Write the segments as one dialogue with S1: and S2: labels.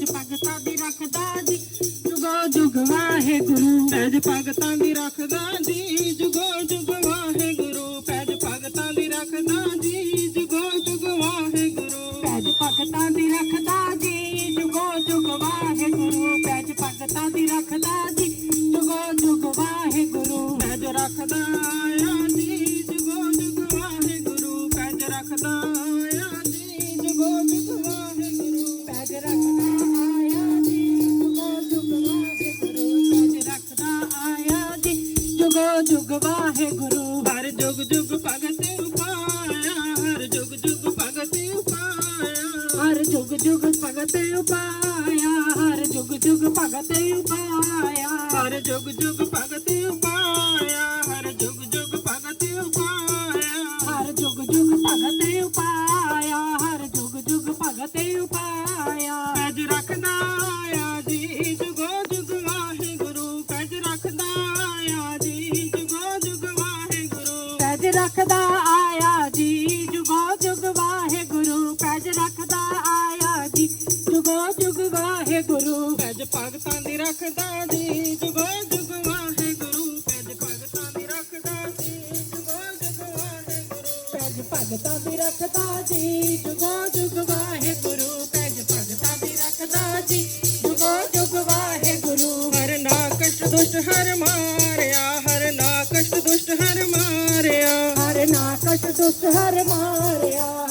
S1: ਪੈਜ ਭਗਤਾਂ ਦੀ ਰੱਖਦਾ ਜੀ। ਜੁਗੋ ਜੁਗ ਵਾਹਿਗੁਰੂ,
S2: ਪੈਜ ਭਗਤਾਂ ਦੀ ਰੱਖਦਾ ਜੀ। ਜੁਗੋ ਜੁਗ ਵਾਹਿਗੁਰੂ, ਪੈਜ ਭਗਤਾਂ ਦੀ ਰੱਖਦਾ ਜੀ। ਜੁਗੋ ਜੁਗ ਵਾਹਿਗੁਰੂ,
S1: ਪੈਜ ਭਗਤਾਂ ਦੀ ਰੱਖਦਾ ਜੀ। ਜੁਗੋ ਜੁਗ ਵਾਹਿਗੁਰੂ, ਪੈਜ ਭਗਤਾਂ ਦੀ ਰੱਖਦਾ ਜੀ। ਜੁਗੋ ਜੁਗ ਵਾਹਿਗੁਰੂ,
S2: ਪੈਜ ਰੱਖਦਾ ਆਇਆ ਜੀ। ਜੁਗੋ ਜੁਗ ਵਾਹਿਗੁਰੂ, ਪੈਜ ਰੱਖਦਾ ਜੁਗੋ ਜੁਗ ਵਾਹਿਗੁਰੂ ਹਰ ਜੁਗ ਜੁਗ ਭਗਤ ਉਪਾਇਆ ਹਰ ਜੁਗ ਜੁਗ ਭਗਤ ਉਪਾਇਆ।
S1: ਹਰ ਜੁਗ ਜੁਗ ਭਗਤ ਉਪਾਇਆ ਹਰ ਜੁਗ ਜੁਗ ਭਗਤ ਉਪਾਇਆ।
S2: ਹਰ ਜੁਗ ਜੁਗ ਭਗਤ ਉਪਾਇਆ ਰੱਖਦਾ ਆਇਆ ਜੀ। ਜੁਗੋ ਜੁਗ ਵਾਹਿਗੁਰੂ, ਪੈਜ ਰੱਖਦਾ ਆਇਆ ਜੀ। ਜੁਗੋ ਜੁਗ ਵਾਹਿਗੁਰੂ,
S1: ਪੈਜ
S2: ਭਗਤਾਂ ਦੀ ਰੱਖਦਾ ਜੀ। ਜੁਗੋ ਜੁਗ ਵਾਹਿਗੁਰੂ, ਪੈਜ ਭਗਤਾਂ ਦੀ ਰੱਖਦਾ ਜੀ। ਜੁਗੋ ਜੁਗ ਵਾਹਿਗੁਰੂ,
S1: ਪੈਜ ਭਗਤਾਂ ਦੀ ਰੱਖਦਾ ਜੀ। ਜੁਗੋ ਜੁਗ ਵਾਹਿਗੁਰੂ, ਪੈਜ ਭਗਤਾਂ ਦੀ ਰੱਖਦਾ ਜੀ। ਜੁਗੋ ਜੁਗ ਵਾਹਿਗੁਰੂ,
S2: ਹਰ ਨਾ ਕਸ਼ਟ ਦੁਸ਼ਟ ਹਰ ਮਾਰਿਆ। ਹਰ ਨਾ ਕਸ਼ਟ ਦੁਸ਼ਟ ਹਰ ਮਾਰਿਆ।
S1: ਜੱਟ ਦੁਸਹਰ ਮਾਰਿਆ।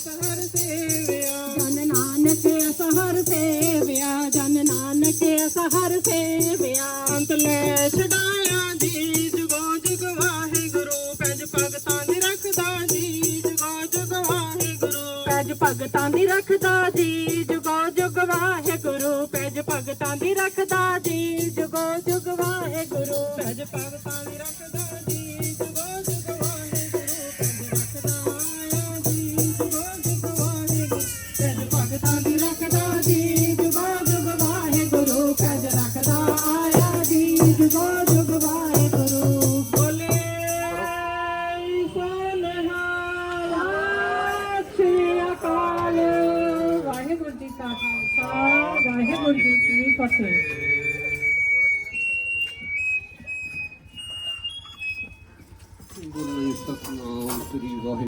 S2: ਅਸਹਰ ਸੇਵਿਆ ਜਨ ਨਾਨਕ ਅਸਹਰ ਸੇਵਿਆ
S1: ਜਨ ਨਾਨਕ ਅਸਹਰ ਸੇਵਿਆ।
S2: ਅੰਤ ਲੈ ਛਡਾਇਆ ਜੀ ਜੁਗੋ ਜੁਗ ਵਾਹਿਗੁਰੂ ਪੈਜ ਭਗਤਾਂ ਦੀ ਰੱਖਦਾ ਜੀ ਜੁਗੋ ਜੁਗ ਵਾਹਿਗੁਰੂ
S1: ਪੈਜ ਭਗਤਾਂ ਦੀ ਰੱਖਦਾ ਜੀ ਜੁਗੋ ਜੁਗ ਵਾਹਿਗੁਰੂ ਪੈਜ ਭਗਤਾਂ ਦੀ ਰੱਖਦਾ ਜੀ ਜੁਗੋ ਜੁਗ ਵਾਹਿਗੁਰੂ
S2: ਪੈਜ ਭਗਤਾਂ ਦੀ ਰੱਖਦਾ ਜੀ
S1: ਘੱਟ ਨੇ
S3: ਗੁਰੂ ਸਤਨਾਮ ਸ੍ਰੀ ਵਾਹਿਗੁਰੂ।